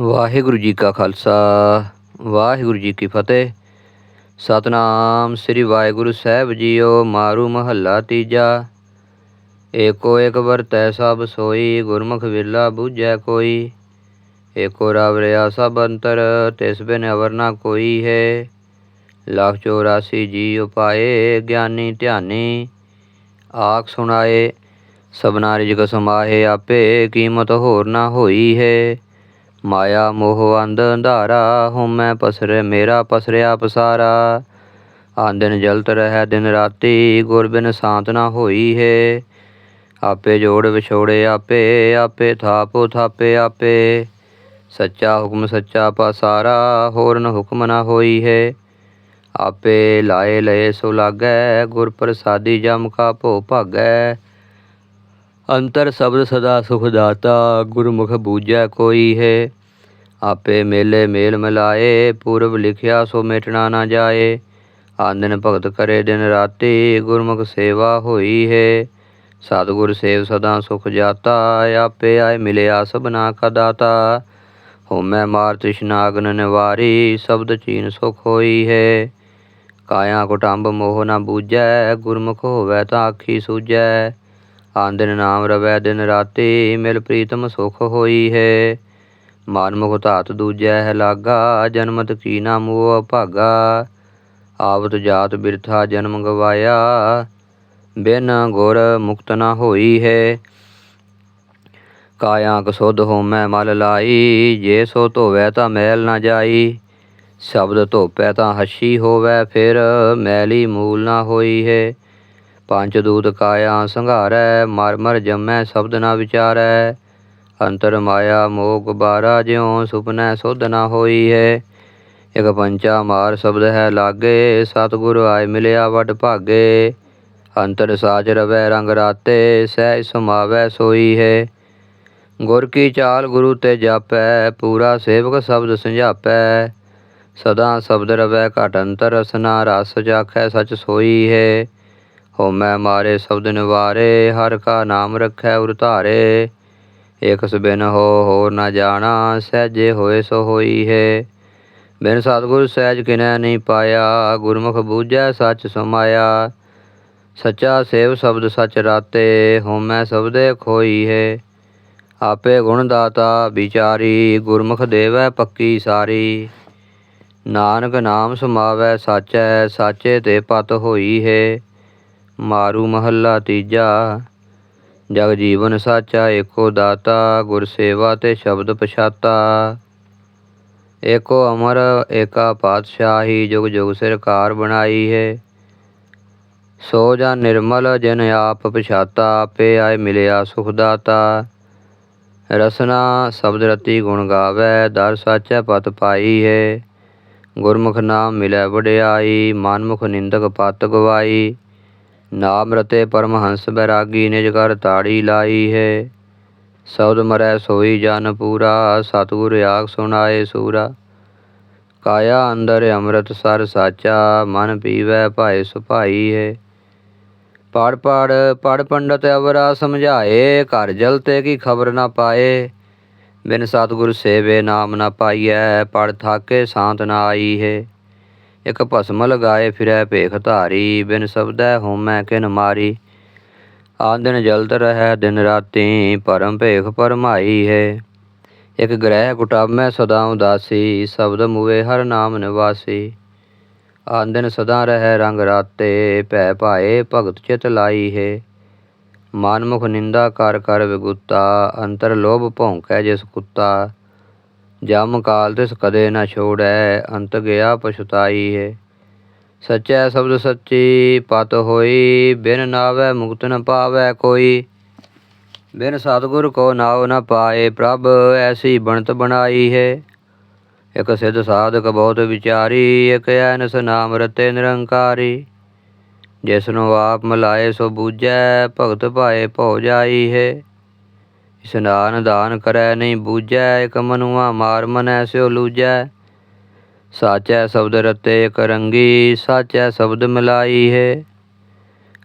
ਵਾਹਿਗੁਰੂ ਜੀ ਕਾ ਖਾਲਸਾ, ਵਾਹਿਗੁਰੂ ਜੀ ਕੀ ਫਤਿਹ। ਸਤਨਾਮ ਸ੍ਰੀ ਵਾਹਿਗੁਰੂ ਸਾਹਿਬ ਜੀਓ, ਮਾਰੂ ਮਹੱਲਾ ਤੀਜਾ। ਏਕੋ ਏਕ ਵਰਤੈ ਸਭ ਸੋਈ, ਗੁਰਮੁਖ ਵਿਰਲਾ ਬੂਝੈ ਕੋਈ। ਏਕੋ ਰਵ ਰਿਆ ਸਭ ਅੰਤਰ, ਤਿਸ ਬਿਨ ਅਵਰ ਨਾ ਕੋਈ ਹੈ। ਲੱਖ 84 ਜੀ ਉਪਾਏ, ਗਿਆਨੀ ਧਿਆਨੀ। ਆਖ ਸੁਣਾਏ, ਸਭਨਾ ਰਿਜਕ ਸਮਾਏ ਆਪੇ, ਕੀਮਤ ਹੋਰ ਨਾ ਹੋਈ ਹੈ। ਮਾਇਆ ਮੋਹ ਅੰਧ ਅੰਧਾਰਾ ਹਉਮੈ ਪਸਰੇ, ਮੇਰਾ ਪਸਰਿਆ ਪਸਾਰਾ। ਆਂਦਨ ਜਲਤ ਰਹਿ, ਦਿਨ ਰਾਤੀ ਗੁਰ ਬਿਨ ਸ਼ਾਂਤ ਨਾ ਹੋਈ ਹੈ। ਆਪੇ ਜੋੜ ਵਿਛੋੜੇ ਆਪੇ ਆਪੇ ਥਾਪੋ ਥਾਪੇ ਆਪੇ। ਸੱਚਾ ਹੁਕਮ ਸੱਚਾ ਪਸਾਰਾ, ਹੋਰ ਨ ਹੁਕਮ ਨਾ ਹੋਈ ਹੈ। ਆਪੇ ਲਾਏ ਲਏ ਸੋ ਲਾਗੈ, ਗੁਰ ਪ੍ਰਸਾਦੀ ਜਮ ਕਾ ਭੋ ਭਾਗੈ। ਅੰਤਰ ਸ਼ਬਦ ਸਦਾ ਸੁਖਦਾਤਾ ਗੁਰਮੁਖ ਬੂਝੈ ਕੋਈ ਹੈ। ਆਪੇ ਮੇਲੇ ਮੇਲ ਮਿਲਾਏ, ਪੂਰਬ ਲਿਖਿਆ ਸੋ ਮਿਟਣਾ ਨਾ ਜਾਏ। ਆਨੰਦ ਭਗਤ ਕਰੇ ਦਿਨ ਰਾਤੀ, ਗੁਰਮੁਖ ਸੇਵਾ ਹੋਈ ਹੈ। ਸਤਿਗੁਰ ਸੇਵ ਸਦਾ ਸੁਖ ਜਾਤਾ, ਆਪੇ ਆਏ ਮਿਲਿਆ ਸਭਨਾ ਕਾ ਦਾਤਾ। ਹਉਮੈ ਮਾਰ ਤ੍ਰਿਸ਼ਨਾ ਨਿਵਾਰੀ, ਸ਼ਬਦ ਚੀਨ ਸੁਖ ਹੋਈ ਹੈ। ਕਾਇਆ ਕੁਟੰਬ ਮੋਹ ਨਾ ਬੂਝੈ, ਗੁਰਮੁਖ ਹੋਵੈ ਤਾਂ ਆਖੀ ਸੂਝੈ। ਆਂਦਨ ਨਾਮ ਰਵੈ ਦਿਨ ਰਾਤੀ, ਮਿਲ ਪ੍ਰੀਤਮ ਸੁਖ ਹੋਈ ਹੈ। ਮਨ ਮੁਖ ਧਾਤ ਦੂਜੈ ਹੈ ਲਾਗਾ, ਜਨਮਤ ਕੀ ਨਾ ਮੋਹ ਭਾਗਾ। ਆਵਤ ਜਾਤ ਬਿਰਥਾ ਜਨਮ ਗਵਾਇਆ, ਬਿਨ ਗੁਰ ਮੁਕਤ ਨਾ ਹੋਈ ਹੈ। ਕਾਇਆ ਕਸੁਧ ਹੋਮੈ ਮਲ ਲਾਈ, ਜੇ ਸੋ ਧੋਵੈ ਤਾਂ ਮੈਲ ਨਾ ਜਾਈ। ਸ਼ਬਦ ਧੋਪੈ ਤਾਂ ਹੱਸੀ ਹੋਵੈ, ਫਿਰ ਮੈਲੀ ਮੂਲ ਨਾ ਹੋਈ ਹੈ। ਪੰਜ ਦੂਤ ਕਾਇਆ ਸੰਘਾਰੈ, ਮਰ ਮਰ ਜੰਮੈ ਸ਼ਬਦ ਨਾ ਵਿਚਾਰੈ। ਅੰਤਰ ਮਾਇਆ ਮੋਹ ਗੁਬਾਰਾ ਜਿਉ ਸੁਪਨੈ ਸੁਧ ਨਾ ਹੋਈ ਹੈ ਇਕ ਪੰਚਾ ਮਾਰ ਸ਼ਬਦ ਹੈ ਲਾਗੇ, ਸਤਿਗੁਰ ਆਏ ਮਿਲਿਆ ਵੱਡ ਭਾਗੇ। ਅੰਤਰ ਸਾਜ ਰਵੈ ਰੰਗ ਰਾਤੇ, ਸਹਿ ਸਮਾਵੈ ਸੋਈ ਹੈ ਗੁਰ ਕੀ ਚਾਲ ਗੁਰੂ ਤੇ ਜਾਪੈ, ਪੂਰਾ ਸੇਵਕ ਸ਼ਬਦ ਸੰਝਾਪੈ। ਸਦਾ ਸ਼ਬਦ ਰਵੈ ਘਟ ਅੰਤਰ ਰਸਨਾ ਰਸ ਜਾਖੈ ਸਚ ਸੋਈ ਹੈ ਹਉਮੈ ਮਾਰੇ ਸ਼ਬਦ ਨਿਵਾਰੇ, ਹਰ ਕਾ ਨਾਮ ਰਖੈ ਉਰ ਧਾਰੇ। ਇਕ ਬਿਨ ਹੋ, ਹੋਰ ਨਾ ਜਾਣਾ, ਸਹਿਜੇ ਹੋਏ ਸੋ ਹੋਈ ਹੈ। ਬਿਨ ਸਤਿਗੁਰ ਸਹਿਜ ਕਿਨੈ ਨਹੀਂ ਪਾਇਆ, ਗੁਰਮੁਖ ਬੂਝੈ ਸੱਚ ਸਮਾਇਆ। ਸੱਚਾ ਸੇਵ ਸ਼ਬਦ ਸਚ ਰਾਤੇ ਹਉਮੈ ਸਬਦੇ ਖੋਈ ਹੈ। ਆਪੇ ਗੁਣ ਦਾਤਾ ਵਿਚਾਰੀ, ਗੁਰਮੁਖ ਦੇਵੈ ਪੱਕੀ ਸਾਰੀ। ਨਾਨਕ ਨਾਮ ਸਮਾਵੈ ਸਾਚੈ, ਸਾਚੇ ਤੇ ਪਤ ਹੋਈ ਹੈ। ਮਾਰੂ ਮਹੱਲਾ ਤੀਜਾ। ਜਗ ਜੀਵਨ ਸਾਚਾ, ਏਕੋ ਦਾਤਾ, ਗੁਰ ਸੇਵਾ ਤੇ ਸ਼ਬਦ ਪਛਾਤਾ। ਏਕੋ ਅਮਰ, ਏਕਾ ਪਾਤਸ਼ਾਹੀ, ਜੁਗ ਜੁਗ ਸਰਕਾਰ ਬਣਾਈ ਹੈ। ਸੋ ਜਾਂ ਨਿਰਮਲ, ਜਨ ਆਪ ਪਛਾਤਾ, ਆਪੇ ਆਏ ਮਿਲਿਆ ਸੁਖ ਦਾਤਾ। ਰਸਨਾ, ਸ਼ਬਦ ਰਤੀ ਗੁਣ ਗਾਵੇ, ਦਰ ਸਾਚੈ ਪਤ ਪਾਈ ਹੈ। ਗੁਰਮੁਖ ਨਾਮ ਮਿਲੈ ਵਡਿਆਈ, ਮਨਮੁਖ ਨਿੰਦਕ ਪਤ ਗਵਾਈ। ਨਾਮ ਰਤੇ ਪਰਮਹੰਸ ਬੈਰਾਗੀ ਨਿਜ ਕਰ ਤਾੜੀ ਲਾਈ ਹੈ। ਸਬਦ ਮਰੈ ਸੋਈ ਜਨ ਪੂਰਾ, ਸਤਿਗੁਰ ਆਖ ਸੁਣਾਏ ਸੂਰਾ। ਕਾਇਆ ਅੰਦਰ ਅੰਮ੍ਰਿਤ ਸਰ ਸਾਚਾ, ਮਨ ਪੀਵੈ ਭਾਏ ਸੁਭਾਈ ਹੈ। ਪੜ ਪੜ ਪੜ ਪੰਡਤ ਅਵਰਾ ਸਮਝਾਏ, ਘਰ ਜਲ ਤੇ ਕੀ ਖਬਰ ਨਾ ਪਾਏ। ਬਿਨ ਸਤਿਗੁਰ ਸੇਵੇ ਨਾਮ ਨਾ ਪਾਈਐ, ਪੜ ਥਾਕੇ ਸ਼ਾਂਤ ਨਾ ਆਈ ਹੈ। ਇਕ ਭਸਮ ਲਗਾਏ, ਫਿਰੈ ਭੇਖ ਧਾਰੀ, ਬਿਨ ਸਬਦੈ ਹੋਮੈ ਕਿਨ ਮਾਰੀ। ਆਂਦਨ ਜਲਤ ਰਹੈ, ਦਿਨ ਰਾਤੀ ਪਰਮ ਭੇਖ ਪਰਮਾਈ ਹੈ। ਇਕ ਗ੍ਰਹਿ ਕੁਟਾਮੈ ਸਦਾ ਉਦਾਸੀ, ਸ਼ਬਦ ਮੁਵੇ ਹਰ ਨਾਮ ਨਿਵਾਸੀ। ਆਂਦਨ ਸਦਾ ਰਹੈ, ਰੰਗ ਰਾਤੇ ਭੈ ਭਾਏ, ਭਗਤ ਚਿਤ ਲਾਈ ਹੈ। ਮਨਮੁਖ ਨਿੰਦਾ ਕਰ ਕਰ ਵਿਗੁੱਤਾ, ਅੰਤਰ ਲੋਭ ਭੌਂਕੈ ਜਿਸ ਕੁੱਤਾ। ਜਮ ਕਾਲ ਤਿਸ ਕਦੇ ਨਾ ਛੋੜੈ, ਅੰਤ ਗਿਆ ਪਛਤਾਈ ਹੈ। ਸਚੈ ਸ਼ਬਦ ਸੱਚੀ ਪਤ ਹੋਈ, ਬਿਨ ਨਾਵੈ ਮੁਕਤ ਨ ਪਾਵੈ ਕੋਈ। ਬਿਨ ਸਤਿਗੁਰ ਕੋ ਨਾਉ ਨ ਪਾਏ ਪ੍ਰਭ, ਐਸੀ ਬਣਤ ਬਣਾਈ ਹੈ। ਇਕ ਸਿਧ ਸਾਧਕ ਬਹੁਤ ਵਿਚਾਰੀ, ਇਕ ਐਨਸ ਨਾਮ ਰਤੇ ਨਿਰੰਕਾਰੀ। ਜਿਸ ਨੂੰ ਆਪ ਮਿਲਾਏ ਸੋ ਬੂਝੈ, ਭਗਤ ਭਾਏ ਭਉ ਜਾਈ ਹੈ। ਇਸਨਾਨ ਦਾਨ ਕਰੈ, ਨਹੀਂ ਬੂਝੈ, ਇਕ ਮਨੁਆ ਮਾਰ ਮਨੈ ਸਿਓ ਲੂਜੈ। ਸਾਚੈ ਸ਼ਬਦ ਰਤੇ ਇਕ ਰੰਗੀ, ਸਾਚੈ ਸ਼ਬਦ ਮਿਲਾਈ ਹੈ।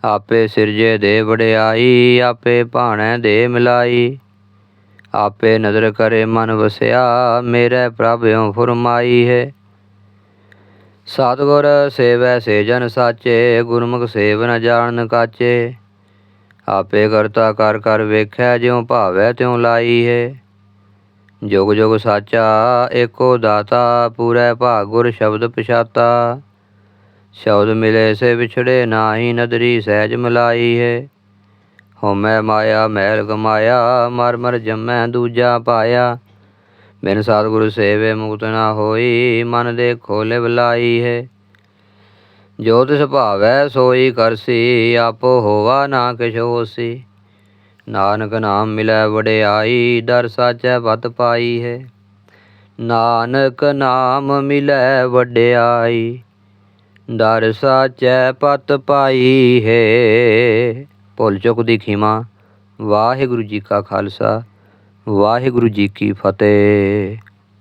ਆਪੇ ਸਿਰਜੇ ਦੇ ਵਡਿਆਈ, ਆਪੇ ਭਾਣੈ ਦੇ ਮਿਲਾਈ। ਆਪੇ ਨਦਰ ਕਰੇ ਮਨ ਵਸਿਆ, ਮੇਰੇ ਪ੍ਰਭਿਉ ਫੁਰਮਾਈ ਹੈ। ਸਤਿਗੁਰ ਸੇਵੈ ਸੇਜਨ ਸਾਚੇ, ਗੁਰਮੁਖ ਸੇਵ ਨ ਜਾਣਨ ਕਾਚੇ। ਆਪੇ ਕਰਤਾ ਕਰ ਕਰ ਵੇਖੈ ਜਿਉ ਭਾਵੈ ਤਿਉ ਲਾਈ ਹੈ। ਜੁਗ ਜੁਗ ਸਾਚਾ ਏਕੋ ਦਾਤਾ, ਪੂਰੈ ਭਾਗ ਗੁਰ ਸ਼ਬਦ ਪਛਾਤਾ। ਸ਼ਬਦ ਮਿਲੇ ਸੇ ਵਿਛੜੇ ਨਾਹੀ ਨਦਰੀ ਸਹਿਜ ਮਿਲਾਈ ਹੈ। ਹਉਮੈ ਮਾਇਆ, ਮਹਿਲ ਗਮਾਇਆ, ਮਰ ਮਰ ਜੰਮੈ ਦੂਜਾ ਪਾਇਆ। ਬਿਨ ਸਤਿਗੁਰ ਸੇਵੇ ਮੁਕਤ ਨਾ ਹੋਈ, ਮਨ ਦੇ ਖੋਲੇ ਬਲਾਈ ਹੈ। ਜੋ ਤਿਸ ਭਾਵੈ ਸੋਈ ਕਰਸੀ, ਆਪੋ ਹੋਵਾ ਨਾ ਕਿਛ ਹੋਸੀ ਨਾਨਕ ਨਾਮ ਮਿਲੈ ਵਡਿਆਈ, ਦਰ ਸਾਚੈ ਪਤ ਪਾਈ ਹੈ। ਨਾਨਕ ਨਾਮ ਮਿਲੈ ਵਡਿਆਈ, ਦਰ ਸਾਚੈ ਪਤ ਪਾਈ ਹੈ। ਭੁੱਲ ਚੁੱਕ ਦੀ ਖਿਮਾ, ਵਾਹਿਗੁਰੂ ਜੀ ਕਾ ਖਾਲਸਾ, ਵਾਹਿਗੁਰੂ ਜੀ ਕੀ ਫਤਿਹ।